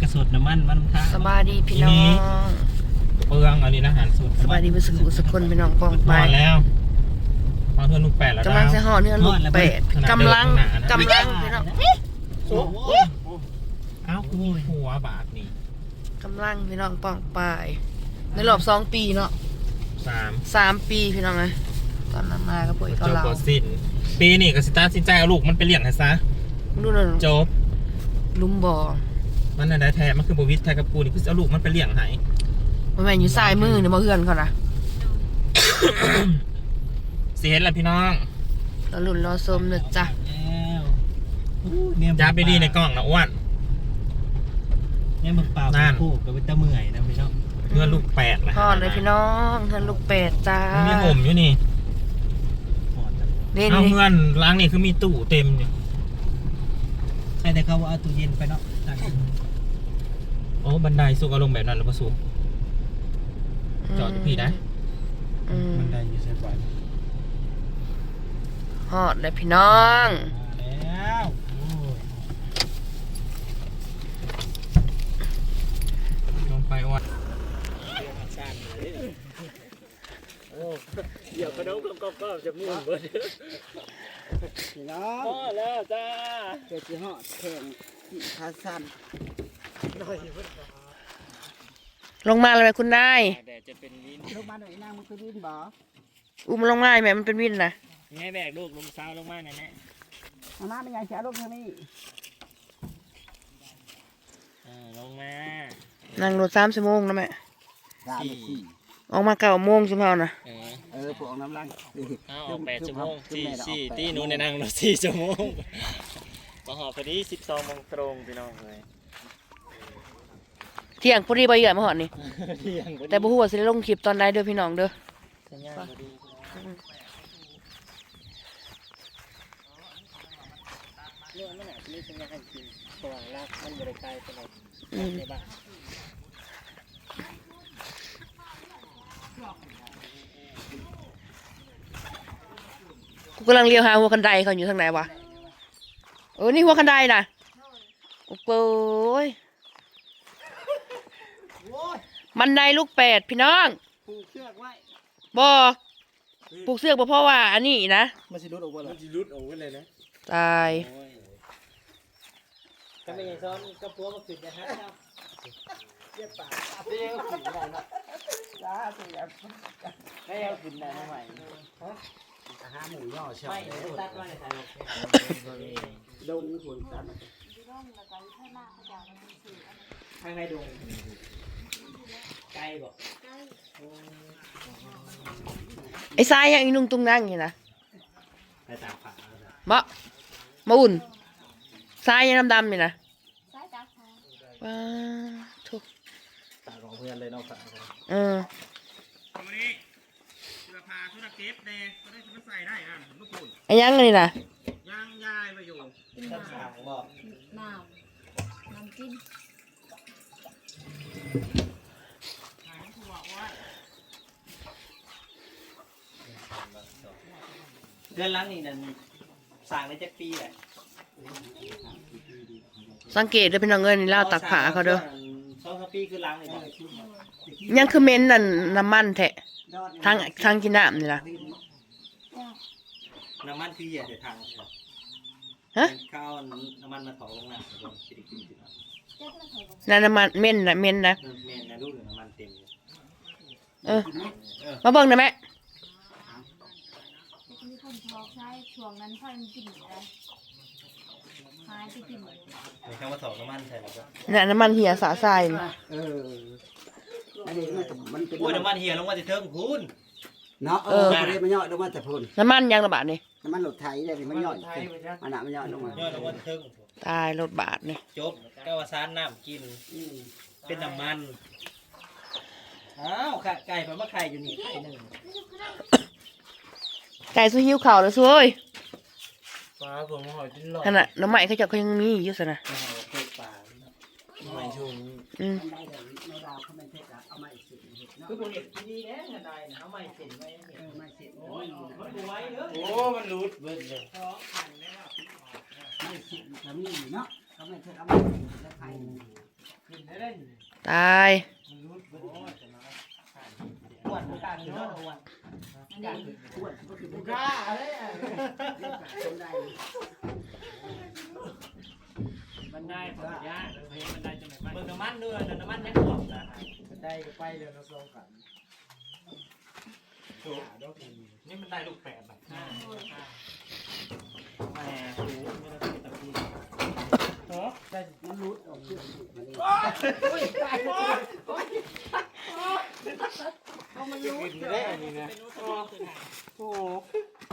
กระสดน้ำมันมันทางสบายดีพี่น้องเปลืองอันนี้นะอาหารสดสบายดีเป็นสุขุสุคนพี่น้องปองไปมาแล้วมาเพื่อนลูกแปดแล้วกำลังจะห่อเนื้อลูกเป็ดกำลังกำลังพี่น้องโอ้โหเอ้ากูหัวบาทนี่กำลังพี่น้องปองไปในรอบสองปีเนาะสามสามปีพี่น้องเลยตอนนั้นมาก็ป่วยจก็บเรากสิ้นปีนี่ก็สิตาสินใจเอาลูกมันไปเลี้ยงให้ซะดูเลยจบลุมบ่อ มันน่ะได้แท้มันคือบวิทย์ไทยกับกูนี่คือสิเอาลูกมันไปเลี้ยงให้มันแม่นอยู่ซ้ายมือเนี่ยมาเฮือนเขานะสิเห็นแล้วพี่น้องเราลุ่นรอสมเนอะจ้ะแล้วอู้เนี่ยจับดีๆในกล้องนะอ้วน เนี่ยมึงเปล่านั่น คู่กับเป็นตะเมื่อยนะพี่น้องเพื่อนลูกแปดนะห่อเลยพี่น้องเฮือนลูกเป็ดจ้ามันมีห่มอยู่นี่หอดนะเล่นเอานี่เพื่อนล้างนี่คือมีตู้เต็มอยู่ ใช่แต่เขาว่าเอาตู้เย็นไปเนาะตั้งโอ้บันไดสุกอารมณ์แบบนั้นหรือเปล่าสุกจอดอยู่พี่นะอืมมันได้อยู่ใช่ป่ะฮอดเลยพี่น้องมาแล้วโอ้ย ลงไปอ้วน เดี๋ยวกระดงกบก็จะมุ่งเบิดพี่น้องพอแล้วจ้าเจ้าจีห่อแข่งที่คาซันลงมาเลยไหมคุณนายแดดจะเป็นวินลงมาหน่อยนางมันคือดินบ่อุ้มลงมาไหมมันเป็นวินนะแม่แบกลูกลงเช้าลงมาหน่อยแม่มาน้าเป็นยังเสียลูกทางนี้เออลงมา นั่งรถสามชั่วโมงนะแม่สามสี่ ออกมาเก้าโมงใช่ไหมนะเออเออพวกน้ำลังเอาออกแปดชั่วโมงสี่สี่ตีหนูในนั่งรถสี่ชั่วโมงมาหอบพอดีสิบสองโมงตรงพี่น้องเลยเที่ยงพอดีใบเหยื่อมาหอดนี่เที่ยงพอดีแต่บุหัวาสิได้ลงคลิปตอนใดเด้อพี่น้องเด้อ สัญญาณพอดีเรื่องมันอาจจะมีสัญญาณจริงตัวลากมันบริการไปไหนอืมในบ้าน กูกำลังเลี้ยวหาหัวคันไดเขาอยู่ทางไหนวะเออนี่หัวคันไดนะโอ้โหยมันไดลูกแปดพี่น้องผูกเชือกไว้บอปลูกเสือกบ่เพราะว่า อันนี้นะมันสิรุดออกมาเลยจะรุดออกไปเลยนะตายก็ไม่ใช่ซ้อนก็พัวมาขึ้นนะฮะเจ็บปากเดี๋ยวขึ้นได้เนาะจ้าสิครับไม่เอาขึ้นได้ทำไมอา หารหมูย่อเชียวไม่ตัดว่าในทางดงหุ่นสันทางในดงไกลบอกไอ้ทรายยังอีนุ่งตุงนั่งอยู่นะไปตามผาบะมาอุ่นทรายยังดำๆอยู่นะว้าทุกตาของเพื่อนเลยเนาะผาเออวันนี้ เสื้อผ้าชุดนักเก็บเดย์ก็ได้ชุดใส่ได้อะลูกคุณไอ้ยังเลยนะย่างยายมาอยู่ต้นสางบอกน้ำน้ำจิ้มเดือนล้างนี่นั่นสร้างได้จักปีแหละสังเกตเด้อพี่น้องเอ้ยนี่เล่าตักผาเขาเด้อสองสามปีคือล้างนี่บอกยังคือเม้นนั่นน้ำมันแทะ ทางทางกินน้ำนี่ล่ะน้ำมันคือเหยียดในทางฮะข้าวน้ำมันมาถอลงน้ำแล้วก็กินกินกินเจ้าก็เคยบอกนั่นน้ำมันเม้นนะเม้นนะเออแม่นะลูกน้ำมันเต็มเลยเออมาเบิ่งนะแม่มีคนบอกใช้ช่วงนั้นพ่อมันกินอะไรหายไปกินมีคำว่าถอน้ำมันใช่ไหมครับน่ะน้ำมันเหียสาทรายนี่เออ อันนี้มันมันเป็นโอ้ยน้ำมันเหี่ยลงมาจะเทิงพูนเนาะเออพอดีมันย่อยลงมาแต่พุ่นน้ำมันยังระบาดนี่น้ำมันหลดไทยเลยมันย่อยมันหนามันย่อยลงมาย่อยลงมาจะเทิงตายรถบาดนี่จบแก้วสารน้ำกินเป็นน้ำมันอ้าวไข่ไก่ผมว่าไข่อยู่นี่ไข่หนึ่งไก่สู้หิวเข่าวแล้วสู้เอ้ยปลาผมหอยจิ้นหลอดขนาดน้ำใหม่เขาเจะเขายังมีอยู่สินะหอยเผ็ดปลาหอยชุงอืม คือผมเห็นที่นี่แน่เงินใดนะเอาไม่เสร็จไว้เออไม่เสร็จโอ้โอ้ยยมันดูไว้เนอะโอ้มันรูดเบิดเลยไม่เสร็จเขามีเนาะเขาไม่เท็จเอามาแล้วใครนี่ได้นี่ตายมันรู้มันรู้ว่าจะมาอ้วนมันกลางอยู่เนาะอ้วนอันนี้อ้วนก็คือบุกล้าอะไรอะจนได้ บันไดขออนุญาตเฮ้ยบันไดจะไหนบ้างเบิ่งน้ำมันด้วยน้ำมันยังหอมนะบันได้ก็ไปเลยเราลงกันนี่มันได้ลูกแปดแบบแหมโอ้โหไม่ได้เป็นตะปูได้มันรุดออกขึ้นมันนี่เอามันรู้กินได้อันนี้นะโอ้โห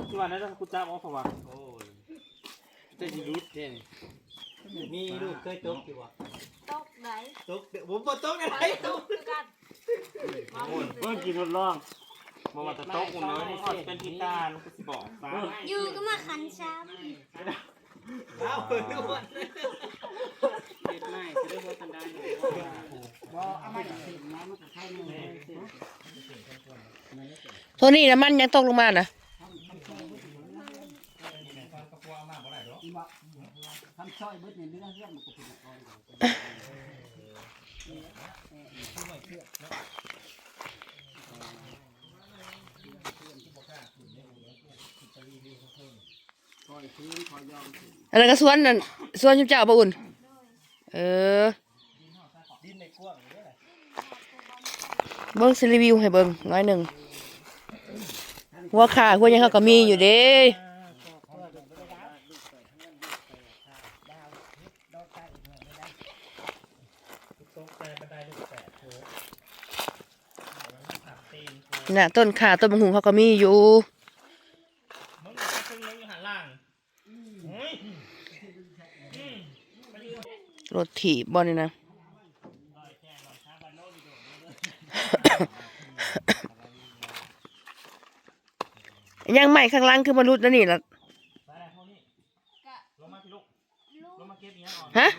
ที่วันนั้นกูจ้าบออกว่าโอ้ยจะยิรุดเนี่ย มีลูกเคยตกอยู่วะตกไหนตกผมบ่ตกอะไรไปตกคือกันมาหมดเพิ่งกินทดลองบอกว่าจะโต๊ะกูเนื้อนี่ก็เป็นพิการกูสิบอกซะอยู่ก็มาขันช้เอ้าเพิ่นอ้วนเด็ดไม่จะได้ว่ากันได้บ่เอามาจากเศษไม้มันก็ใช้มือโทนี่น้ำมันยังตกลงมานะ ทำช่อยเบิดในเรื่อเรื่องมันก็เป็นก่อนอันนั้นก็สวนนั่นสวนชิมเจ้าบ่อุ่น เออเบิ่งสิรีวิวให้เบิ่งน้อยหนึ่งหัวขาหัวยังเขาก็มีอยู่เด้ ตกแต่บันไดลูกแปดโถหัก ตีนน่ะต้นขาต้นมะฮุงเขาก็มีอยู่รถถีบบ่นี่นะยังใหม่ข้างล่างคือมารุดแล้วนี่ล่ะไปแล้ว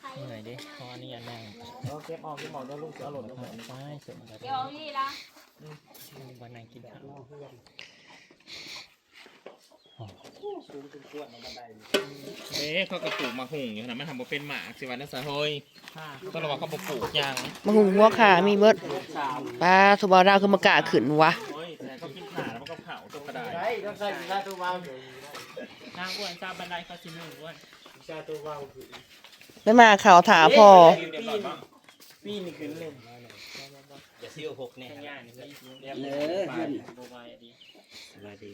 เท่านี้ลงมาที่ลูกลงมาเก็บเนี้ยก่อนฮะเดี๋ยวเอารถมาจอดอย่างนี้มันก็ได้เท่าไรเหนื่อยดิพอนี่ยันนั่งเราเก็บออกเก็บออกแล้วลูกจะเอารถลงมาใช่เสร็จแล้วำเดี๋ยวนี่ละวันนั่งกินข้าวสูงเป็นกว้างบันไดเอ๊ะเขากระปลูกมาหุ่งอยู่นะมันทำมาเป็นหมากสิวันนั้นสะเฮ้ยต้องระวังเขาปลูกยางมะฮุงหัวขามีเบิดสามปลาสุบาวดาวคือมากะขึ้นวะโอ้ยแต่เขากินขาแล้วมันก็เผาตกกระไดได้ต้องใส่ชาตัววาวอยู่นางอ้วนซาบันไดเขาสิหนึ่งอ้วนชาตัววาวคือ ไม่มาข่าวถาพอเรียบร้อยบ้างปีนี่ขึ้นเลยอย่าซิวหกเนี่ยง่ายนี่เรียบเนร้อยอเพื่อนโบายดีสบายดี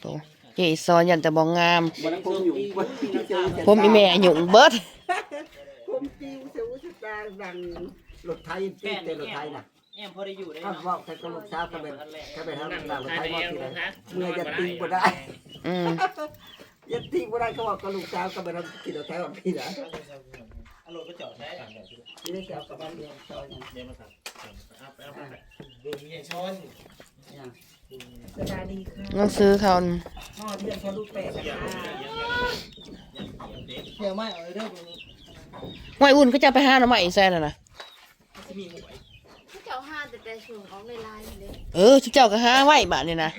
โตเจซอนยันแต่บองงามวันนั้นผมอยู่วันที่เจอผมอีแม่หยุ่งเบิดผมจิ้วเสียวสตาร์ดังรถไทยตีเตรถไทยน่ะแอมพอได้อยู่ได้ถ้าเนาะว่าใครก็ลูกสาวก็เป็นก็เป็นทางต่างรถใครไทยเอว่างที่ไหนนะเมื่อจะตีบ่ได้อืม ยันตีบ่ได้ก็ว่าก็ลูกสาวก็เป็นทางที่รถไทยว่าพี่นะอารถก็จอดได้ที่ได้เกี่ยวกับบ้านเรียนซอยนั่นเดี๋ยวมาสั่งเอาไปเอาไปดูมีชนสบายดีค่ะต้องซื้อเขาพ่อเรียนพอลูกแปดนะคะเดี๋ยวไม่เอาเด้อห้วยอุ่นก็จะไปหาหน่อไม้อีแซ่น่ะนะผู้เจ้าห้าแต่แต่ช่วงของลาอยู่เลยเออชุบเจ้าก็ห้าไว้บาดนี่นะ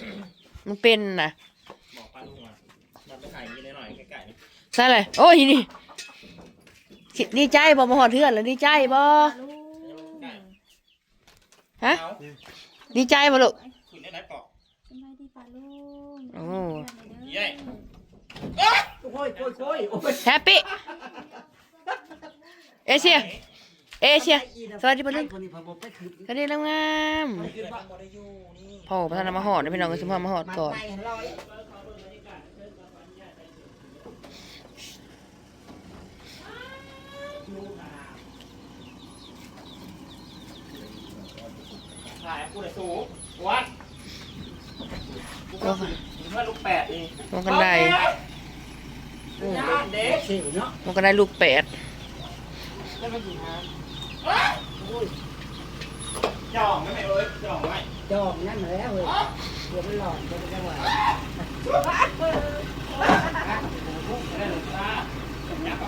มันเป็นนะ ใช่เลยโอ้ยนี่สิดีใจบ่มาหอดเทือนแล้วดีใจบ่ลูกฮะเอาดีใจบ่ลูกคุณได้ไหนปอกสบายดีป่ะลูกโอ้เย้โอ้ยโอ้ยโอ้ยโอ้ยแฮปปี้เอเชียเอเชียสวัสดีพ่อลุงคนนี้พอบอกไปคือสวัสดีแล้วงามคือว่าพ่อประธานมาหอดเดี๋ยวพี่น้องก็สิพามาหอดมาก่อน ไต่ร้อย ถ่ายกูเลยสูงวัดกูก็ถึงว่าลูกแปดเองมองกันได้เด็กเสียวเนาะมองกันได้ลูกแปดจ่องไม่ไหมเอ้ยจ่องไว้จองนั่นแล้วเว้ยเดี๋ยวมันหลอนจะเป็นจังหวะ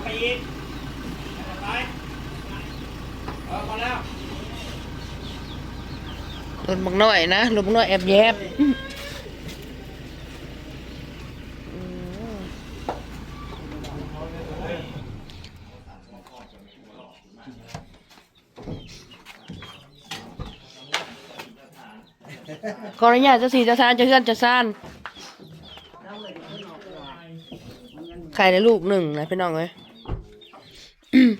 ไลุถบักน้อยนะลุถบักน้อยแอบแยบขอนุญจะสีจะซานจะเพื่อนจะซานไข่ในรูปหนึ่งนะพี่น้องเลย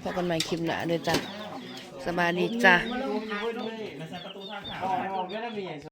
พบกันใหม่คลิปหน้ด้วยจ้ะสบายดีจ้ะ